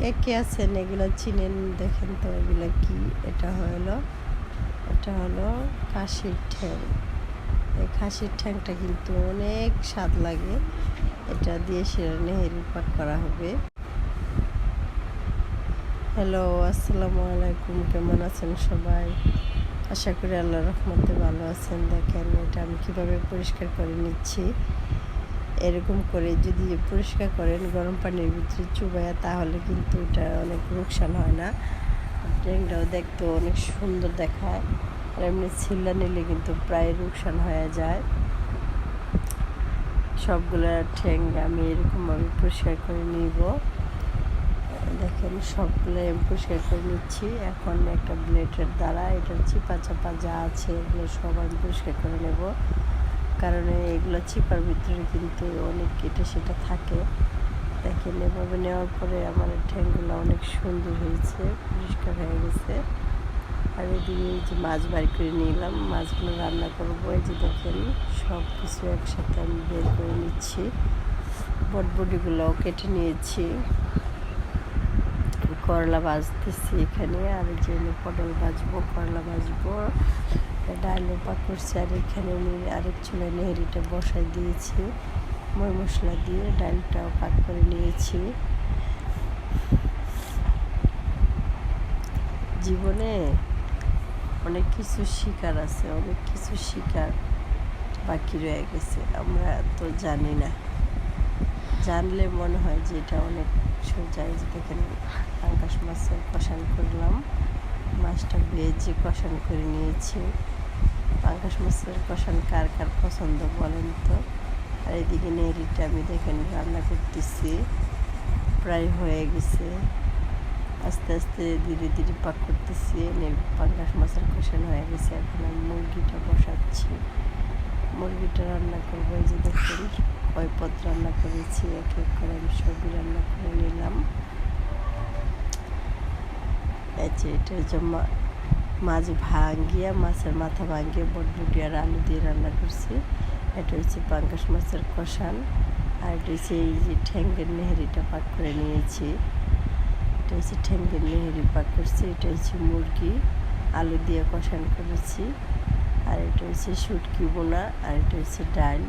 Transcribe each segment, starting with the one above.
কে কে আছেন? এগুলো চিনেন, দেখেন তো এগুলো কি? এটা হলো এটা হলো খাসির ঠ্যাং। এই খাসির ঠ্যাংটা কিন্তু অনেক স্বাদ লাগে। এটা দিয়ে সেরা নেহেরি পাক করা হবে। হ্যালো, আসসালামু আলাইকুম। কেমন আছেন সবাই? আশা করি আল্লাহ রহমতে ভালো আছেন। দেখেন, এটা আমি কীভাবে পরিষ্কার করে নিচ্ছি। এরকম করে যদি পরিষ্কার করেন, গরম পানির ভিতরে চুবাইয়া তাহলে কিন্তু এটা অনেক লোকসান হয় না। ট্যাংটাও দেখতে অনেক সুন্দর দেখায়। আর এমনি ছিল্লা নিলে কিন্তু প্রায় লোকসান হয়ে যায়। সবগুলো ঠ্যাং আমি এরকমভাবে পরিষ্কার করে নিব। দেখেন সবগুলো আমি পরিষ্কার করে নিচ্ছি। এখন একটা ব্লেডের দ্বারা, এটার চিপা চাপা যা আছে, এগুলো সব আমি পরিষ্কার করে নেব। কারণ এগুলো চিপার ভিতরে কিন্তু অনেক এটা সেটা থাকে। দেখেন এভাবে নেওয়ার পরে আমার ঠ্যাংগুলো অনেক সুন্দর হয়েছে, পরিষ্কার হয়ে গেছে। আর এদিকে এই যে মাছ বাড়ি করে নিলাম, মাছগুলো রান্না করব। এই যে দেখেন সব কিছু একসাথে আমি বের করে নিচ্ছি। বটবটিগুলোও কেটে নিয়েছি। করলা ভাজতেছি এখানে, আর যে পটল ভাজবো, করলা ভাজবো। ডালও পাক করছি আর এখানে নিয়ে আরেক চুলে নেহেরিটা বসাই দিয়েছি, মই মশলা দিয়ে ডালটাও পাক করে নিয়েছি। জীবনে অনেক কিছু শিকার আছে, অনেক কিছু শিকার বাকি রয়ে গেছে, আমরা তো জানি না। জানলে মনে হয় যে এটা অনেক সোজা এই যে দেখেন পাঙ্কাশ মাছের কষান করলাম। মাছটা ভেজে কষান করে নিয়েছি। পাঙ্কাশ মাছের কষান কার কার পছন্দ বলেন তো? আর এদিকে নেড়িটা আমি দেখেন রান্না করতেছি। প্রায় হয়ে গেছে। আস্তে আস্তে ধীরে ধীরে পাক করতেছি। পাঙ্কাশ মাছের কষান হয়ে গেছে। এখন আমি মুরগিটা বসাচ্ছি। মুরগিটা রান্না করব এই যে দেখেন। কয় পদ রান্না করেছি, এক এক করে আমি সবই রান্না করে নিলাম। যে এটা হচ্ছে মাছ ভাঙ্গিয়া, মাছের মাথা ভাঙ্গিয়ে বটবুটি আর আলু দিয়ে রান্না করছি। এটা হচ্ছে পাঙ্কাশ মাছের কষান আর এটা হচ্ছে এই যে ঠ্যাঙ্গের নেহেরিটা পাক করে নিয়েছি। এটা হচ্ছে ঠ্যাঙ্গের নেহেরি পাক করছি, এটা হচ্ছে মুরগি, আলু দিয়ে কষান করেছি। আর এটা হচ্ছে শুটকি বোনা, আর এটা হচ্ছে ডাল।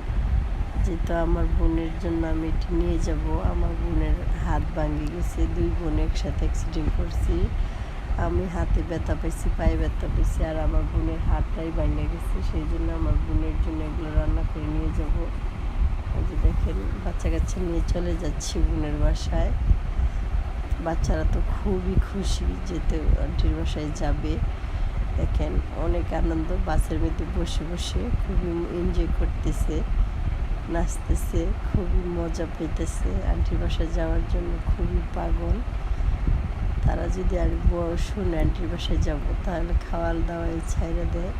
যেহেতু আমার বোনের জন্য আমি এটি নিয়ে যাব। আমার বোনের হাত ভাঙে গেছে, দুই বোন একসাথে অ্যাক্সিডেন্ট করছি। আমি হাতে ব্যথা পেয়েছি পায়ে ব্যথা পেয়েছি আর আমার বোনের হাতটাই ভাঙে গেছে। সেই জন্য আমার বোনের জন্য এগুলো রান্না করে নিয়ে যাব। যে দেখেন বাচ্চা কাচ্চা নিয়ে চলে যাচ্ছি বোনের বাসায়। বাচ্চারা তো খুবই খুশি যেতে আন্টির বাসায় যাবে। দেখেন, অনেক আনন্দ, বাসের মধ্যে বসে বসে খুবই এনজয় করতেছে। নাচতেছে, খুবই মজা পেতেছে। আন্টির বাসায় যাওয়ার জন্য খুবই পাগল। তারা যদি আর শুনে আন্টির বাসায় যাব, তাহলে খাওয়ার দাওয়াই ছাইড়ে দেয়।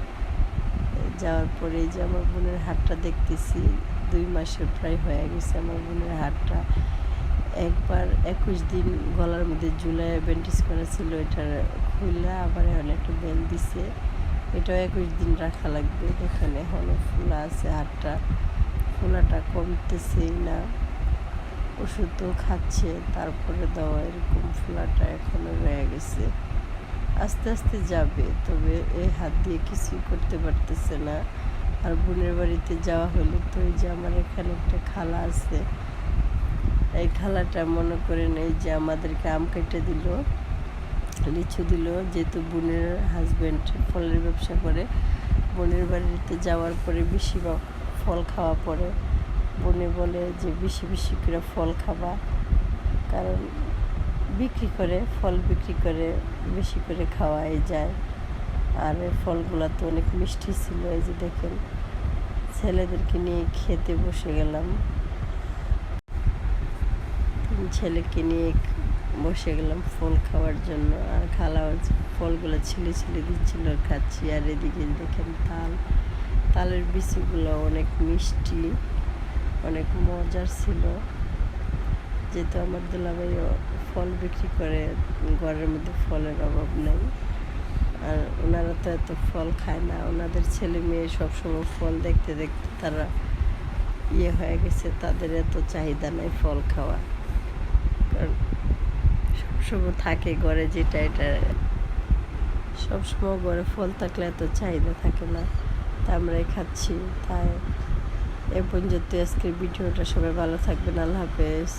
যাওয়ার পরে যে আমার বোনের হাটটা দেখতেছি, দুই মাসের প্রায় হয়ে গেছে আমার বোনের হাটটা একবার একুশ দিন গলার মধ্যে জুলাই ব্যান্ডেজ করা ছিল, এটা খুললে আবার এখন একটা বেল দিছে। এটাও একুশ দিন রাখা লাগবে। এখানে এখনও ফুলা আছে হাটটা ফোলাটা কমতেছেই না। ওষুধও খাচ্ছে, তারপরে দেওয়া এরকম ফোলাটা এখনও রয়ে গেছে। আস্তে আস্তে যাবে, তবে এই হাত দিয়ে কিছুই করতে পারতেছে না। আর বোনের বাড়িতে যাওয়া হলে তো এই যে আমার এখানে একটা খালা আছে। এই খালাটা মনে করেন এই যে আমাদেরকে আম কেটে দিল, লিচু দিল, যেহেতু বোনের হাজব্যান্ড ফলের ব্যবসা করে। বোনের বাড়িতে যাওয়ার পরে বেশি ফল খাওয়া পরে বনে বলে যে বেশি বেশি করে ফল খাবা। কারণ বিক্রি করে, ফল বিক্রি করে বেশি করে খাওয়াই যায়। আর ফলগুলো তো অনেক মিষ্টি ছিল, এই যে দেখেন, ছেলেদেরকে নিয়ে খেতে বসে গেলাম। ছেলেকে নিয়ে বসে গেলাম ফল খাওয়ার জন্য। আর খালা ফলগুলো ছিলে ছিলে দিচ্ছিল, খাচ্ছি। আর এদিকে দেখেন তাল। তালের বিচিগুলো অনেক মিষ্টি, অনেক মজার ছিল। যেহেতু আমার দুলাভাই ফল বিক্রি করে, ঘরের মধ্যে ফলের অভাব নেই। আর ওনারা তো এত ফল খায় না, ওনাদের ছেলে মেয়ে সবসময় ফল দেখতে দেখতে তারা ইয়ে হয়ে গেছে, তাদের এত চাহিদা নাই ফল খাওয়া। কারণ সবসময় থাকে ঘরে যেটা, এটা। সবসময় ঘরে ফল থাকলে এত চাহিদা থাকে না। তা আমরাই খাচ্ছি। তাই এ পর্যন্ত আজকের ভিডিওটা। সবাই ভালো থাকবেন। আল্লাহ হাফেজ।